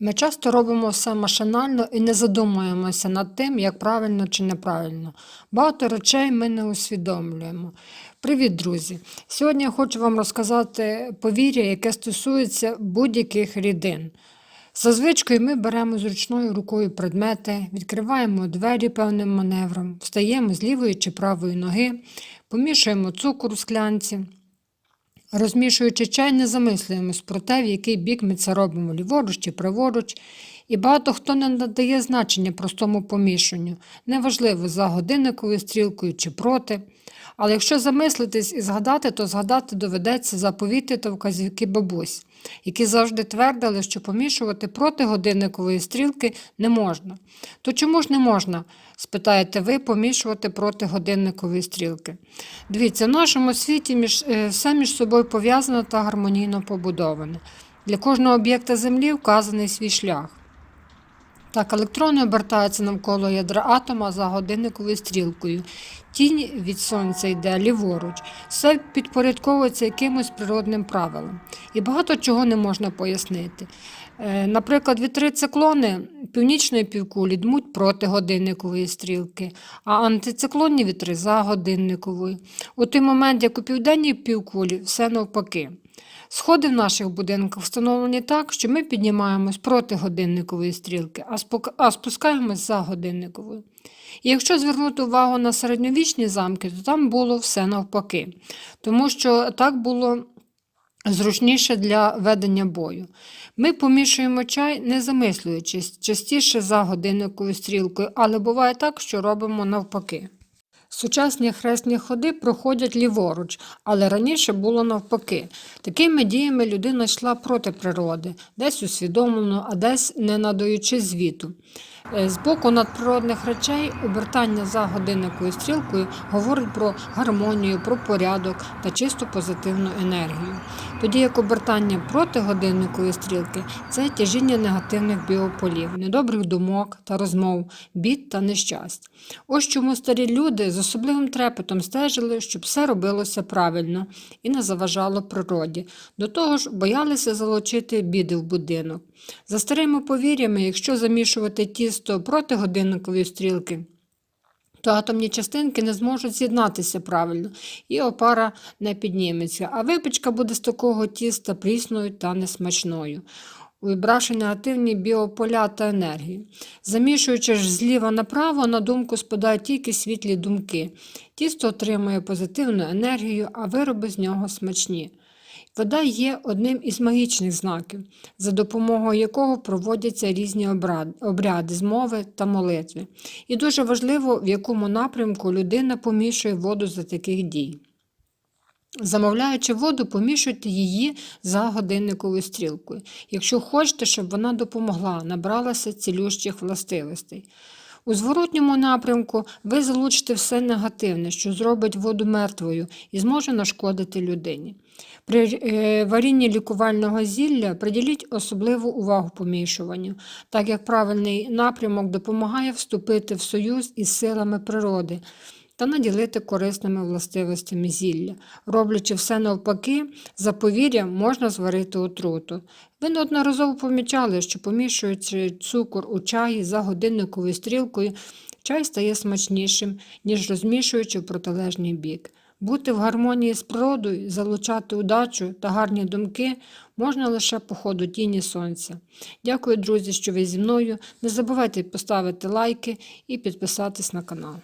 Ми часто робимо все машинально і не задумуємося над тим, як правильно чи неправильно. Багато речей ми не усвідомлюємо. Привіт, друзі! Сьогодні я хочу вам розказати повір'я, яке стосується будь-яких рідин. За звичкою ми беремо зручною рукою предмети, відкриваємо двері певним маневром, встаємо з лівої чи правої ноги, помішуємо цукор у склянці. Розмішуючи чай, не замислюємось про те, в який бік ми це робимо, ліворуч чи праворуч. І багато хто не надає значення простому помішанню, неважливо за годинниковою стрілкою чи проти. Але якщо замислитись і згадати, то згадати доведеться заповіти та вказівки бабусь, які завжди твердили, що помішувати проти годинникової стрілки не можна. То чому ж не можна? спитаєте ви, помішувати проти годинникової стрілки. Дивіться, в нашому світі між, е, все між собою пов'язано та гармонійно побудоване. Для кожного об'єкта Землі вказаний свій шлях. Так, електрони обертаються навколо ядра атома за годинниковою стрілкою. Тінь від сонця йде ліворуч. Все підпорядковується якимось природним правилам. І багато чого не можна пояснити. Е, Наприклад, вітри циклони північної півкулі дмуть проти годинникової стрілки, а антициклонні вітри за годинниковою. У той момент, як у південній півкулі, все навпаки. Сходи в наших будинках встановлені так, що ми піднімаємось проти годинникової стрілки, а спускаємось за годинниковою. І якщо звернути увагу на середньовічні замки, то там було все навпаки, тому що так було зручніше для ведення бою. Ми помішуємо чай, не замислюючись, частіше за годинниковою стрілкою, але буває так, що робимо навпаки. Сучасні хресні ходи проходять ліворуч, але раніше було навпаки. Такими діями людина йшла проти природи, десь усвідомлено, а десь не надаючи звіту. Е, З боку надприродних речей обертання за годинниковою стрілкою говорить про гармонію, про порядок та чисто позитивну енергію. Тоді як обертання проти годинникової стрілки це тяжіння негативних біополів, недобрих думок та розмов, бід та нещасть. Ось чому старі люди з особливим трепетом стежили, щоб все робилося правильно і не заважало природі. До того ж, боялися залучити біди в будинок. За старими повір'ями, якщо замішувати тісто проти годинникової стрілки, то атомні частинки не зможуть з'єднатися правильно, і опара не підніметься, а випічка буде з такого тіста прісною та несмачною. Увібравши негативні біополя та енергію. Замішуючи ж зліва направо, на думку спадають тільки світлі думки. Тісто отримує позитивну енергію, а вироби з нього смачні. Вода є одним із магічних знаків, за допомогою якого проводяться різні обряди з мови та молитви. І дуже важливо, в якому напрямку людина помішує воду за таких дій. Замовляючи воду, помішуйте її за годинниковою стрілкою, якщо хочете, щоб вона допомогла, набралася цілющих властивостей. У зворотньому напрямку ви залучите все негативне, що зробить воду мертвою і зможе нашкодити людині. При е, варінні лікувального зілля приділіть особливу увагу помішуванню, так як правильний напрямок допомагає вступити в союз із силами природи та наділити корисними властивостями зілля. Роблячи все навпаки, за повір'ям можна зварити отруту. Ви неодноразово помічали, що помішуючи цукор у чаї за годинниковою стрілкою, чай стає смачнішим, ніж розмішуючи в протилежний бік. Бути в гармонії з природою, залучати удачу та гарні думки можна лише по ходу тіні сонця. Дякую, друзі, що ви зі мною. Не забувайте поставити лайки і підписатись на канал.